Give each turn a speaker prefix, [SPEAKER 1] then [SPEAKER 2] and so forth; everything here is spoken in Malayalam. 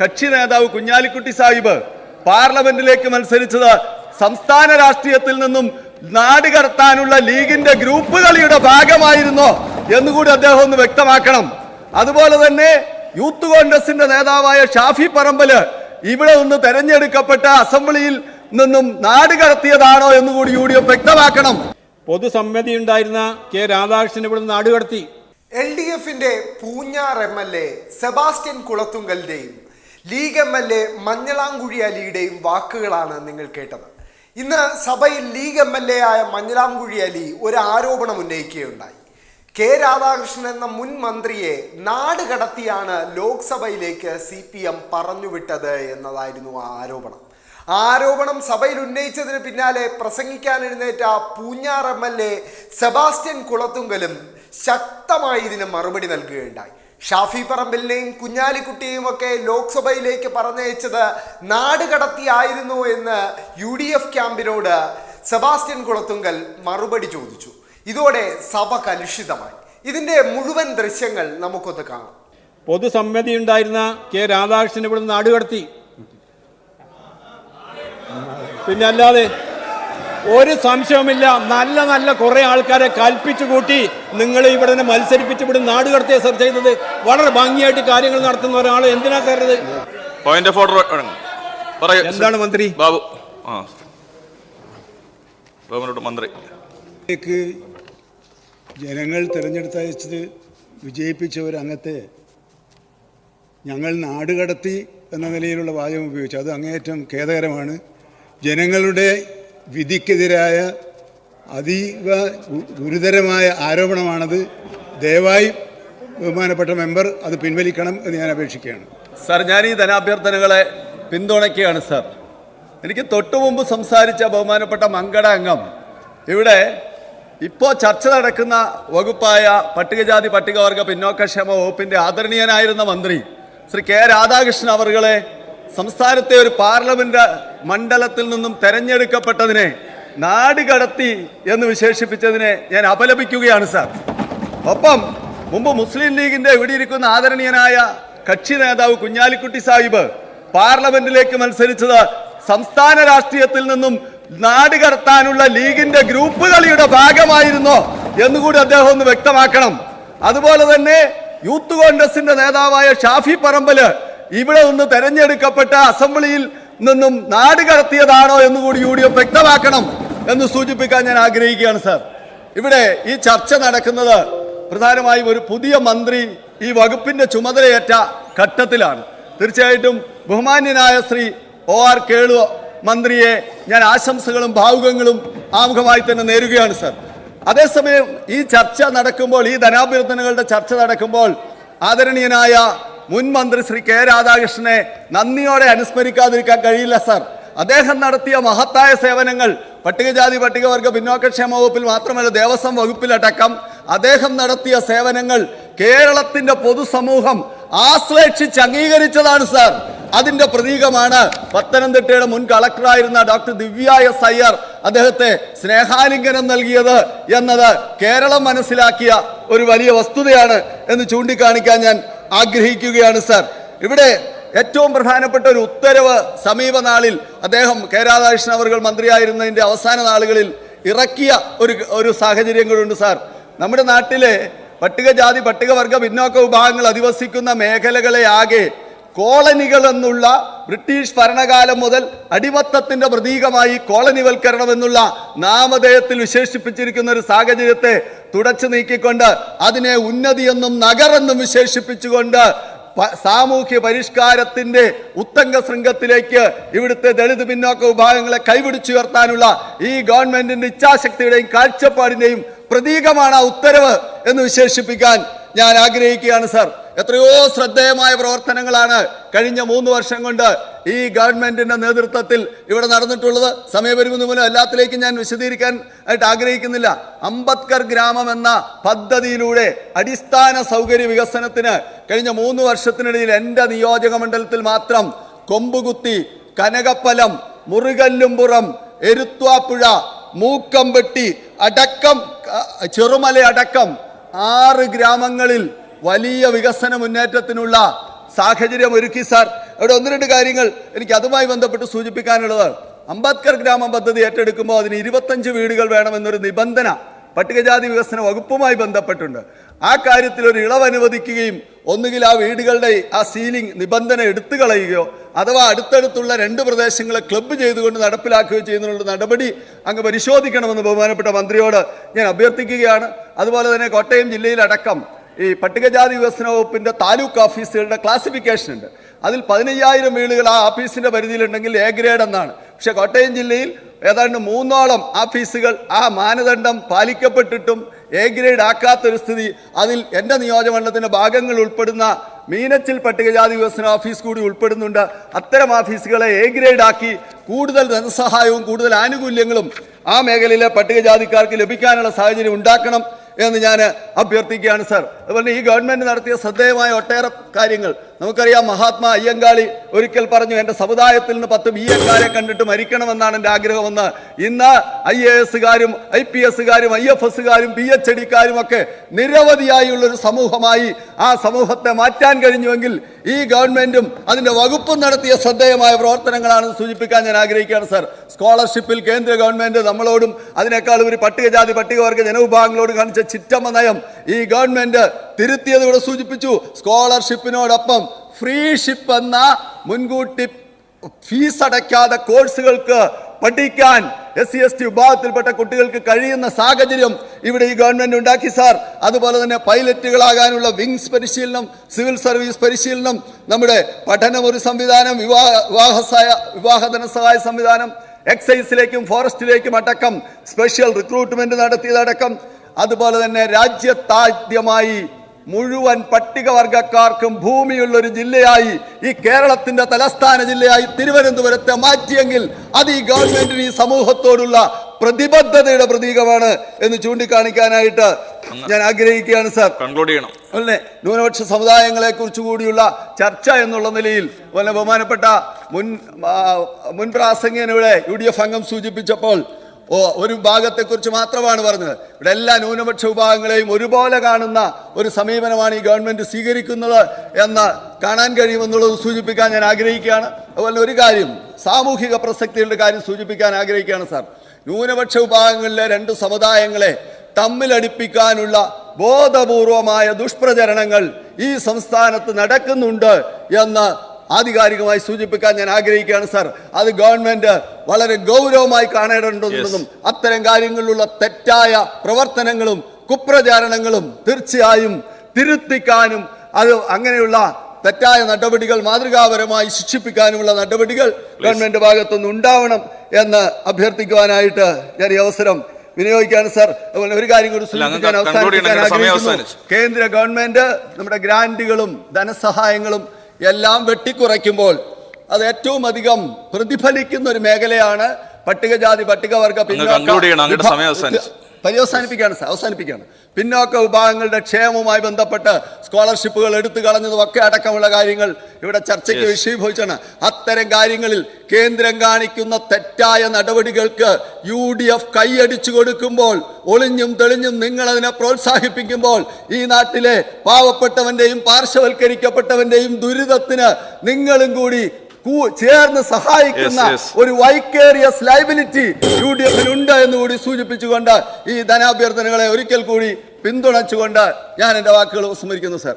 [SPEAKER 1] കക്ഷി നേതാവ് കുഞ്ഞാലിക്കുട്ടി സാഹിബ് പാർലമെന്റിലേക്ക് മത്സരിച്ചത് സംസ്ഥാന രാഷ്ട്രീയത്തിൽ നിന്നും നാട് കടത്താനുള്ള ലീഗിന്റെ ഗ്രൂപ്പ് കളിയുടെ ഭാഗമായിരുന്നോ എന്നുകൂടി അദ്ദേഹം ഒന്ന് വ്യക്തമാക്കണം. അതുപോലെ തന്നെ യൂത്ത് കോൺഗ്രസിന്റെ നേതാവായ ഷാഫി പറമ്പൽ ഇവിടെ നിന്ന് തെരഞ്ഞെടുക്കപ്പെട്ട അസംബ്ലിയിൽ നിന്നും നാട് കടത്തിയതാണോ എന്നുകൂടി യു ഡി എഫ് വ്യക്തമാക്കണം.
[SPEAKER 2] പൊതുസമ്മതി ഉണ്ടായിരുന്ന കെ രാധാകൃഷ്ണൻ ഇവിടെ നാട് കടത്തി.
[SPEAKER 3] എൽ ഡി എഫിന്റെ Poonjar M L A Sebastian കുളത്തുങ്കലിന്റെയും league M L A Manjalamkuzhi അലിയുടെയും വാക്കുകളാണ് നിങ്ങൾ കേട്ടത്. ഇന്ന് സഭയിൽ ലീഗ് എം എൽ എ ആയ മഞ്ഞളാംകുഴി അലി ഒരു ആരോപണം ഉന്നയിക്കുകയുണ്ടായി. കെ രാധാകൃഷ്ണൻ എന്ന മുൻ മന്ത്രിയെ നാട് കടത്തിയാണ് ലോക്സഭയിലേക്ക് സി പി എം പറഞ്ഞുവിട്ടത് എന്നതായിരുന്നു ആ ആരോപണം. ആരോപണം സഭയിൽ ഉന്നയിച്ചതിന് പിന്നാലെ പ്രസംഗിക്കാൻ എഴുന്നേറ്റ Poonjar M L A Sebastian കുളത്തുങ്കലും ശക്തമായി ഇതിന് മറുപടി നൽകുകയുണ്ടായി. ഷാഫി പറമ്പിലിനെയും കുഞ്ഞാലിക്കുട്ടിയെയും ഒക്കെ ലോക്സഭയിലേക്ക് പറഞ്ഞയച്ചത് നാട് കടത്തിയായിരുന്നു എന്ന് യു ഡി എഫ് ക്യാമ്പിനോട് സെബാസ്റ്റ്യൻ കുളത്തുങ്കൽ മറുപടി ചോദിച്ചു. ഇതോടെ സഭ കലുഷിതമായി. ഇതിന്റെ മുഴുവൻ ദൃശ്യങ്ങൾ നമുക്കൊന്ന് കാണാം.
[SPEAKER 2] പൊതുസമ്മതി ഉണ്ടായിരുന്ന കെ രാധാകൃഷ്ണൻ നാട് കടത്തി പിന്നെ അല്ലാതെ ഒരു സംശയവുമില്ല. നല്ല നല്ല കുറെ ആൾക്കാരെ കൽപ്പിച്ചു കൂട്ടി നിങ്ങൾ ഇവിടെ നിന്ന് മത്സരിപ്പിച്ച് ഇവിടെ നാട് കടത്തിയ സർ ചെയ്തത്. വളരെ ഭംഗിയായിട്ട് കാര്യങ്ങൾ നടത്തുന്ന ഒരാൾ എന്തിനാ സാർ ഇത്?
[SPEAKER 4] പോയിന്റ് ഓഫ് ഓർഡർ
[SPEAKER 2] എന്താണ് മന്ത്രി?
[SPEAKER 4] ബാബു. ആ. മന്ത്രി.
[SPEAKER 5] ജനങ്ങൾ തിരഞ്ഞെടുത്തയച്ചത് വിജയിപ്പിച്ച ഒരു അംഗത്തെ ഞങ്ങൾ നാടുകടത്തി എന്ന നിലയിലുള്ള വാചകം ഉപയോഗിച്ചു. അത് അങ്ങേയറ്റം ഖേദകരമാണ്. ജനങ്ങളുടെ വിധിക്കെതിരായ അതീവ ഗുരുതരമായ ആരോപണമാണത്. ദയവായി ബഹുമാനപ്പെട്ട മെമ്പർ അത് പിൻവലിക്കണം എന്ന് ഞാൻ അപേക്ഷിക്കുകയാണ്.
[SPEAKER 1] സാർ ഞാൻ ഈ ധനാഭ്യർത്ഥനകളെ പിന്തുണയ്ക്കുകയാണ് സാർ. എനിക്ക് തൊട്ടു മുമ്പ് സംസാരിച്ച ബഹുമാനപ്പെട്ട മങ്കട അംഗം ഇവിടെ ഇപ്പോൾ ചർച്ച നടക്കുന്ന വകുപ്പായ പട്ടികജാതി പട്ടികവർഗ പിന്നോക്കക്ഷേമ വകുപ്പിന്റെ ആദരണീയനായിരുന്ന മന്ത്രി ശ്രീ കെ രാധാകൃഷ്ണൻ അവർകളെ സംസ്ഥാനത്തെ ഒരു പാർലമെന്റ് മണ്ഡലത്തിൽ നിന്നും തെരഞ്ഞെടുക്കപ്പെട്ടതിനെ നാട് കടത്തി എന്ന് വിശേഷിപ്പിച്ചതിനെ ഞാൻ അപലപിക്കുകയാണ് സാർ. ഒപ്പം മുമ്പ് മുസ്ലിം ലീഗിന്റെ ഇവിടെ ഇരിക്കുന്ന ആദരണീയനായ കക്ഷി നേതാവ് കുഞ്ഞാലിക്കുട്ടി സാഹിബ് പാർലമെന്റിലേക്ക് മത്സരിച്ചത് സംസ്ഥാന രാഷ്ട്രീയത്തിൽ നിന്നും നാട് കടത്താനുള്ള ലീഗിന്റെ ഗ്രൂപ്പ് കളിയുടെ ഭാഗമായിരുന്നോ എന്നുകൂടി അദ്ദേഹം ഒന്ന് വ്യക്തമാക്കണം. അതുപോലെ തന്നെ യൂത്ത് കോൺഗ്രസിന്റെ നേതാവായ ഷാഫി പറമ്പൽ ഇവിടെ നിന്ന് തെരഞ്ഞെടുക്കപ്പെട്ട അസംബ്ലിയിൽ നിന്നും നാട് കടത്തിയതാണോ എന്ന് കൂടി യു ഡി എഫ് വ്യക്തമാക്കണം എന്ന് സൂചിപ്പിക്കാൻ ഞാൻ ആഗ്രഹിക്കുകയാണ് സാർ. ഇവിടെ ഈ ചർച്ച നടക്കുന്നത് പ്രധാനമായും ഒരു പുതിയ മന്ത്രി ഈ വകുപ്പിന്റെ ചുമതലയേറ്റ ഘട്ടത്തിലാണ്. തീർച്ചയായിട്ടും ബഹുമാന്യനായ ശ്രീ ഒ ആർ കേളു മന്ത്രിയെ ഞാൻ ആശംസകളും ഭാവുകങ്ങളും ആമുഖമായി തന്നെ നേരുകയാണ് സർ. അതേസമയം ഈ ചർച്ച നടക്കുമ്പോൾ ഈ ധനാഭ്യർത്ഥനകളുടെ ചർച്ച നടക്കുമ്പോൾ ആദരണീയനായ മുൻ മന്ത്രി ശ്രീ കെ രാധാകൃഷ്ണനെ നന്ദിയോടെ അനുസ്മരിക്കാതിരിക്കാൻ കഴിയില്ല സർ. അദ്ദേഹം നടത്തിയ മഹത്തായ സേവനങ്ങൾ പട്ടികജാതി പട്ടികവർഗ പിന്നോക്കക്ഷേമ വകുപ്പിൽ മാത്രമല്ല ദേവസ്വം വകുപ്പിലടക്കം അദ്ദേഹം നടത്തിയ സേവനങ്ങൾ കേരളത്തിന്റെ പൊതുസമൂഹം ആശ്ലേഷിച്ച് അംഗീകരിച്ചതാണ് സാർ. അതിന്റെ പ്രതീകമാണ് പത്തനംതിട്ടയുടെ മുൻ കളക്ടറായിരുന്ന ഡോക്ടർ ദിവ്യ എസ് അയ്യർ അദ്ദേഹത്തെ സ്നേഹാലിംഗനം നൽകിയത് എന്നത് കേരളം മനസ്സിലാക്കിയ ഒരു വലിയ വസ്തുതയാണ് എന്ന് ചൂണ്ടിക്കാണിക്കാൻ ഞാൻ ആഗ്രഹിക്കുകയാണ് സർ. ഇവിടെ ഏറ്റവും പ്രധാനപ്പെട്ട ഒരു ഉത്തരവ് സമീപനാളിൽ അദ്ദേഹം കെ രാധാകൃഷ്ണൻ അവർ മന്ത്രിയായിരുന്നതിന്റെ അവസാന നാളുകളിൽ ഇറക്കിയ ഒരു ഒരു സാഹചര്യം സാഹചര്യങ്ങളുണ്ട് സാർ. നമ്മുടെ നാട്ടിലെ പട്ടികജാതി പട്ടികവർഗ പിന്നോക്ക വിഭാഗങ്ങൾ അധിവസിക്കുന്ന മേഖലകളെ ആകെ കോളനികൾ എന്നുള്ള ബ്രിട്ടീഷ് ഭരണകാലം മുതൽ അടിമത്തത്തിന്റെ പ്രതീകമായി കോളനിവൽക്കരണം എന്നുള്ള നാമധേയത്തിൽ വിശേഷിപ്പിച്ചിരിക്കുന്ന ഒരു സാഹചര്യത്തെ തുടച്ചു നീക്കിക്കൊണ്ട് അതിനെ ഉന്നതിയെന്നും നഗറെന്നും വിശേഷിപ്പിച്ചുകൊണ്ട് സാമൂഹ്യ പരിഷ്കാരത്തിന്റെ ഉത്തംഗ ശൃംഗത്തിലേക്ക് ഇവിടുത്തെ ദളിത് പിന്നോക്ക വിഭാഗങ്ങളെ കൈപിടിച്ചുയർത്താനുള്ള ഈ ഗവൺമെന്റിന്റെ ഇച്ഛാശക്തിയുടെയും കാഴ്ചപ്പാടിന്റെയും പ്രതീകമാണ് ആ ഉത്തരവ് എന്ന് വിശേഷിപ്പിക്കാൻ ഞാൻ ആഗ്രഹിക്കുകയാണ് സർ. എത്രയോ ശ്രദ്ധേയമായ പ്രവർത്തനങ്ങളാണ് കഴിഞ്ഞ മൂന്ന് വർഷം കൊണ്ട് ഈ ഗവൺമെന്റിന്റെ നേതൃത്വത്തിൽ ഇവിടെ നടന്നിട്ടുള്ളത്. സമയപരിമിതി മൂലം എല്ലാത്തിലേക്കും ഞാൻ വിശദീകരിക്കാൻ ആയിട്ട് ആഗ്രഹിക്കുന്നില്ല. അംബത്കർ ഗ്രാമം എന്ന പദ്ധതിയിലൂടെ അടിസ്ഥാന സൗകര്യ വികസനത്തിന് കഴിഞ്ഞ മൂന്ന് വർഷത്തിനിടയിൽ എന്റെ നിയോജക മണ്ഡലത്തിൽ മാത്രം കൊമ്പുകുത്തി കനകപ്പലം മുറുകല്ലുംപുറം എരുത്വാപ്പുഴ മൂക്കമ്പെട്ടി അടക്കം ചെറുമല അടക്കം ആറ് ഗ്രാമങ്ങളിൽ വലിയ വികസന മുന്നേറ്റത്തിനുള്ള സാഹചര്യം ഒരുക്കി സാർ. അവിടെ ഒന്ന് രണ്ട് കാര്യങ്ങൾ എനിക്ക് അതുമായി ബന്ധപ്പെട്ട് സൂചിപ്പിക്കാനുള്ളതാണ് അംബേദ്കർ ഗ്രാമ പദ്ധതി ഏറ്റെടുക്കുമ്പോൾ അതിന് ഇരുപത്തഞ്ച് വീടുകൾ വേണമെന്നൊരു നിബന്ധന പട്ടികജാതി വികസന വകുപ്പുമായി ബന്ധപ്പെട്ടുണ്ട്. ആ കാര്യത്തിൽ ഒരു ഇളവ് അനുവദിക്കുകയും ഒന്നുകിൽ ആ വീടുകളുടെ ആ സീലിംഗ് നിബന്ധന എടുത്തു കളയുകയോ അഥവാ അടുത്തടുത്തുള്ള രണ്ട് പ്രദേശങ്ങളെ ക്ലബ്ബ് ചെയ്തുകൊണ്ട് നടപ്പിലാക്കുകയോ ചെയ്യുന്നതിനുള്ള നടപടി അങ്ങ് പരിശോധിക്കണമെന്ന് ബഹുമാനപ്പെട്ട മന്ത്രിയോട് ഞാൻ അഭ്യർത്ഥിക്കുകയാണ്. അതുപോലെ തന്നെ കോട്ടയം ജില്ലയിലടക്കം ഈ പട്ടികജാതി വികസന വകുപ്പിന്റെ താലൂക്ക് ഓഫീസുകളുടെ ക്ലാസിഫിക്കേഷൻ ഉണ്ട്. അതിൽ പതിനയ്യായിരം വീടുകൾ ആ ഓഫീസിന്റെ പരിധിയിലുണ്ടെങ്കിൽ എ ഗ്രേഡ് എന്നാണ്. പക്ഷെ കോട്ടയം ജില്ലയിൽ ഏതാണ്ട് മൂന്നോളം ഓഫീസുകൾ ആ മാനദണ്ഡം പാലിക്കപ്പെട്ടിട്ടും എ ഗ്രേഡ് ആക്കാത്തൊരു സ്ഥിതി അതിൽ എന്റെ നിയോജകമണ്ഡലത്തിന്റെ ഭാഗങ്ങൾ ഉൾപ്പെടുന്ന മീനച്ചിൽ പട്ടികജാതി വികസന ഓഫീസ് കൂടി ഉൾപ്പെടുന്നുണ്ട്. അത്തരം ഓഫീസുകളെ എ ഗ്രേഡ് ആക്കി കൂടുതൽ ധനസഹായവും കൂടുതൽ ആനുകൂല്യങ്ങളും ആ മേഖലയിലെ പട്ടികജാതിക്കാർക്ക് ലഭിക്കാനുള്ള സാഹചര്യം ഉണ്ടാക്കണം. എന്ന് ഞാൻ അഭ്യർത്ഥിക്കുകയാണ് സാർ അതുപോലെ ഈ ഗവൺമെന്റ് നടത്തിയ ശ്രദ്ധേയമായ ഒട്ടേറെ കാര്യങ്ങൾ. നമുക്കറിയാം മഹാത്മാ അയ്യങ്കാളി ഒരിക്കൽ പറഞ്ഞു എന്റെ സമുദായത്തിൽ നിന്ന് പത്ത് ബി എക്കാരെ കണ്ടിട്ട് മരിക്കണമെന്നാണ് എന്റെ ആഗ്രഹമെന്ന്. ഇന്ന് ഐ എ എസുകാരും ഐ പി എസുകാരും ഐ എഫ് എസുകാരും പി എച്ച് ഡിക്കാരും ഒക്കെ നിരവധിയായുള്ള ഒരു സമൂഹമായി ആ സമൂഹത്തെ മാറ്റാൻ കഴിഞ്ഞുവെങ്കിൽ ഈ ഗവൺമെന്റും അതിന്റെ വകുപ്പും നടത്തിയ ശ്രദ്ധേയമായ പ്രവർത്തനങ്ങളാണ് സൂചിപ്പിക്കാൻ ഞാൻ ആഗ്രഹിക്കുകയാണ് സാർ. സ്കോളർഷിപ്പിൽ കേന്ദ്ര ഗവൺമെന്റ് നമ്മളോടും അതിനേക്കാൾ ഒരു പട്ടികജാതി പട്ടികവർഗ ജനവിഭാഗങ്ങളോട് കാണിച്ച ചിറ്റമ്മ നയം ഈ ഗവൺമെന്റ് തിരുത്തിയതോടെ സൂചിപ്പിച്ചു. സ്കോളർഷിപ്പിനോടൊപ്പം ഫ്രീ ഷിപ്പ് എന്ന മുൻകൂട്ടി ഫീസ് അടയ്ക്കാതെ കോഴ്സുകൾക്ക് പഠിക്കാൻ എസ് സി എസ് ടി വിഭാഗത്തിൽപ്പെട്ട കുട്ടികൾക്ക് കഴിയുന്ന സാഹചര്യം ഇവിടെ ഈ ഗവൺമെന്റ് ഉണ്ടാക്കി സാർ അതുപോലെ തന്നെ പൈലറ്റുകളാകാനുള്ള വിങ്സ് പരിശീലനം സിവിൽ സർവീസ് പരിശീലനം നമ്മുടെ പഠനം ഒരു സംവിധാനം വിവാഹ വിവാഹ സഹായ വിവാഹ ധനസഹായ സംവിധാനം എക്സൈസിലേക്കും ഫോറസ്റ്റിലേക്കും അടക്കം സ്പെഷ്യൽ റിക്രൂട്ട്മെന്റ് നടത്തിയതടക്കം. അതുപോലെ തന്നെ രാജ്യത്താദ്യമായി മുഴുവൻ പട്ടികവർഗക്കാർക്കും ഭൂമിയുള്ള ഒരു ജില്ലയായി ഈ കേരളത്തിന്റെ തലസ്ഥാന ജില്ലയായി തിരുവനന്തപുരത്തെ മാറ്റിയെങ്കിൽ അത് ഈ ഗവൺമെന്റിന് ഈ സമൂഹത്തോടുള്ള പ്രതിബദ്ധതയുടെ പ്രതീകമാണ് എന്ന് ചൂണ്ടിക്കാണിക്കാനായിട്ട് ഞാൻ ആഗ്രഹിക്കുകയാണ് സാർ.
[SPEAKER 4] കൺക്ലൂഡ് ചെയ്യണം.
[SPEAKER 1] അല്ലേ? ന്യൂനപക്ഷ സമുദായങ്ങളെ കുറിച്ച് കൂടിയുള്ള ചർച്ച എന്നുള്ള നിലയിൽ വളരെ ബഹുമാനപ്പെട്ട മുൻ മുൻ പ്രാസംഗികനിവിടെ യു ഡി എഫ് അംഗം സൂചിപ്പിച്ചപ്പോൾ ഓ ഒരു ഭാഗത്തെക്കുറിച്ച് മാത്രമാണ് പറഞ്ഞത്. ഇവിടെ എല്ലാ ന്യൂനപക്ഷ വിഭാഗങ്ങളെയും ഒരുപോലെ കാണുന്ന ഒരു സമീപനമാണ് ഈ ഗവൺമെന്റ് സ്വീകരിക്കുന്നത് എന്ന് കാണാൻ കഴിയുമെന്നുള്ളത് സൂചിപ്പിക്കാൻ ഞാൻ ആഗ്രഹിക്കുകയാണ്. അതുപോലെ ഒരു കാര്യം സാമൂഹിക പ്രസക്തികളുടെ കാര്യം സൂചിപ്പിക്കാൻ ആഗ്രഹിക്കുകയാണ് സാർ. ന്യൂനപക്ഷ വിഭാഗങ്ങളിലെ രണ്ട് സമുദായങ്ങളെ തമ്മിലടിപ്പിക്കാനുള്ള ബോധപൂർവമായ ദുഷ്പ്രചരണങ്ങൾ ഈ സംസ്ഥാനത്ത് നടക്കുന്നുണ്ട് എന്ന് ആധികാരികമായി സൂചിപ്പിക്കാൻ ഞാൻ ആഗ്രഹിക്കുകയാണ് സാർ അത് ഗവൺമെന്റ് വളരെ ഗൗരവമായി കാണേണ്ടതുണ്ടെന്നും അത്തരം കാര്യങ്ങളിലുള്ള തെറ്റായ പ്രവർത്തനങ്ങളും കുപ്രചാരണങ്ങളും തീർച്ചയായും തിരുത്തിക്കാനും അത് അങ്ങനെയുള്ള തെറ്റായ നടപടികൾ മാതൃകാപരമായി ശിക്ഷിപ്പിക്കാനുമുള്ള നടപടികൾ ഗവൺമെന്റ് ഭാഗത്തുനിന്ന് ഉണ്ടാവണം എന്ന് അഭ്യർത്ഥിക്കുവാനായിട്ട് ഞാൻ ഈ അവസരം വിനിയോഗിക്കുകയാണ് സാർ അതുപോലെ ഒരു കാര്യം കൂടി സൂചിപ്പിക്കാൻ. അവസാനിപ്പിക്കാൻ ആഗ്രഹിക്കുന്നു. കേന്ദ്ര ഗവൺമെന്റ് നമ്മുടെ ഗ്രാന്റുകളും ധനസഹായങ്ങളും എല്ലാം വെട്ടിക്കുറയ്ക്കുമ്പോൾ അത് ഏറ്റവും അധികം പ്രതിഫലിക്കുന്ന ഒരു മേഖലയാണ് പട്ടികജാതി പട്ടികവർഗ
[SPEAKER 4] conclude
[SPEAKER 1] പര്യവസാനിപ്പിക്കുകയാണ് സാർ അവസാനിപ്പിക്കുകയാണ്. പിന്നോക്ക വിഭാഗങ്ങളുടെ ക്ഷേമവുമായി ബന്ധപ്പെട്ട് സ്കോളർഷിപ്പുകൾ എടുത്തു കളഞ്ഞതും ഒക്കെ അടക്കമുള്ള കാര്യങ്ങൾ ഇവിടെ ചർച്ചയ്ക്ക് വിഷയഭവിച്ചാണ്. അത്തരം കാര്യങ്ങളിൽ കേന്ദ്രം കാണിക്കുന്ന തെറ്റായ നടപടികൾക്ക് യു ഡി എഫ് കൈയടിച്ചു കൊടുക്കുമ്പോൾ ഒളിഞ്ഞും തെളിഞ്ഞും നിങ്ങൾ അതിനെ പ്രോത്സാഹിപ്പിക്കുമ്പോൾ ഈ നാട്ടിലെ പാവപ്പെട്ടവന്റെയും പാർശ്വവൽക്കരിക്കപ്പെട്ടവന്റെയും ദുരിതത്തിന് നിങ്ങളും കൂടി ചേർന്ന് സഹായിക്കുന്ന. ഒരു വൈക്കേറിയസ് ലൈബിലിറ്റി യു ഡി എഫിനുണ്ട് എന്ന് കൂടി സൂചിപ്പിച്ചുകൊണ്ട് ഈ ധനാഭ്യർത്ഥനകളെ ഒരിക്കൽ കൂടി പിന്തുണച്ചുകൊണ്ട് ഞാൻ എന്റെ വാക്കുകൾ ഉപസ്മരിക്കുന്നു സാർ